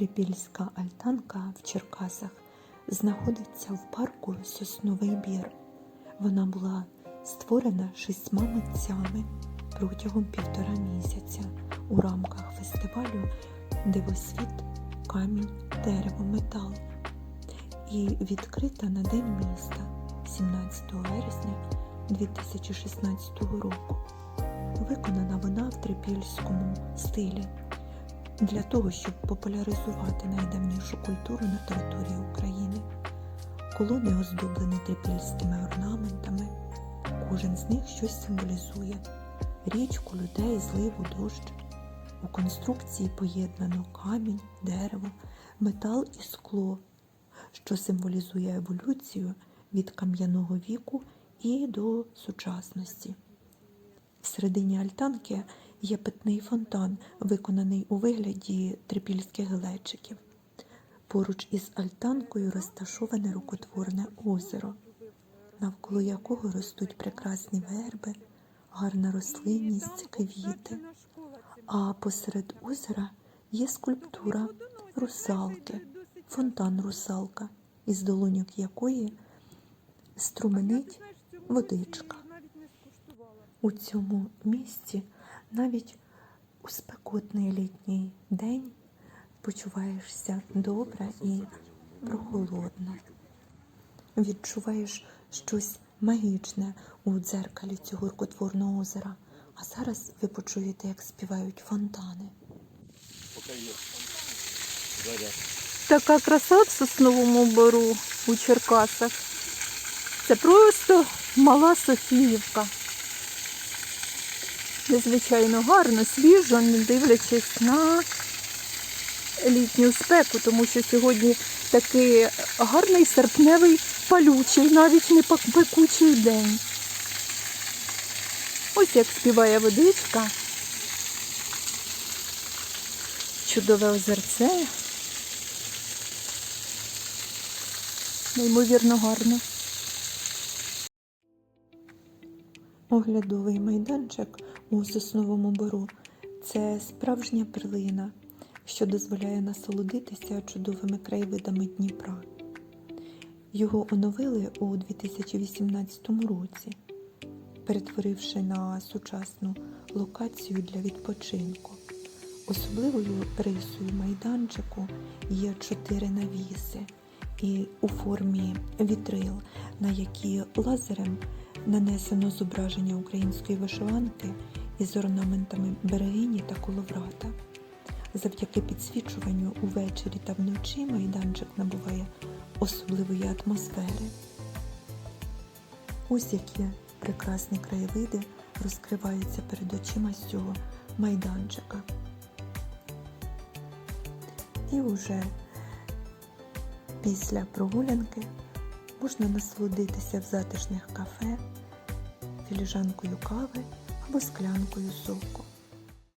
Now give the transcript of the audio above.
Трипільська альтанка в Черкасах знаходиться в парку Сосновий Бір. Вона була створена шістьма митцями протягом півтора місяця у рамках фестивалю Дивосвіт, камінь, дерево, метал і відкрита на День міста 17 вересня 2016 року. Виконана вона в трипільському стилі для того, щоб популяризувати найдавнішу культуру на території України. Колони оздоблені трипільськими орнаментами. Кожен з них щось символізує: річку, людей, зливу, дощ. У конструкції поєднано камінь, дерево, метал і скло, що символізує еволюцію від кам'яного віку і до сучасності. Всередині альтанки є питний фонтан, виконаний у вигляді трипільських глечиків. Поруч із альтанкою розташоване рукотворне озеро, навколо якого ростуть прекрасні верби, гарна рослинність, квіти. А посеред озера є скульптура русалки, фонтан русалка, із долоньок якої струменить водичка. У цьому місці навіть у спекотний літній день почуваєшся добре і прохолодно. Відчуваєш щось магічне у дзеркалі цього рукотворного озера. А зараз ви почуєте, як співають фонтани. Така краса в сосновому бору у Черкасах. Це просто мала Софіївка. Незвичайно гарно, свіжо, не дивлячись на літню спеку, тому що сьогодні такий гарний серпневий палючий, навіть не пекучий день. Ось як співає водичка. Чудове озерце. Неймовірно гарно. Оглядовий майданчик у сосновому бору це справжня перлина, що дозволяє насолодитися чудовими краєвидами Дніпра. Його оновили у 2018 році, перетворивши на сучасну локацію для відпочинку. Особливою рисою майданчику є чотири навіси і у формі вітрил, на які лазером нанесено зображення української вишиванки із орнаментами берегині та коловрата. Завдяки підсвічуванню увечері та вночі майданчик набуває особливої атмосфери. Ось які прекрасні краєвиди розкриваються перед очима з цього майданчика. І вже після прогулянки можна насолодитися в затишних кафе філіжанкою кави або склянкою соку.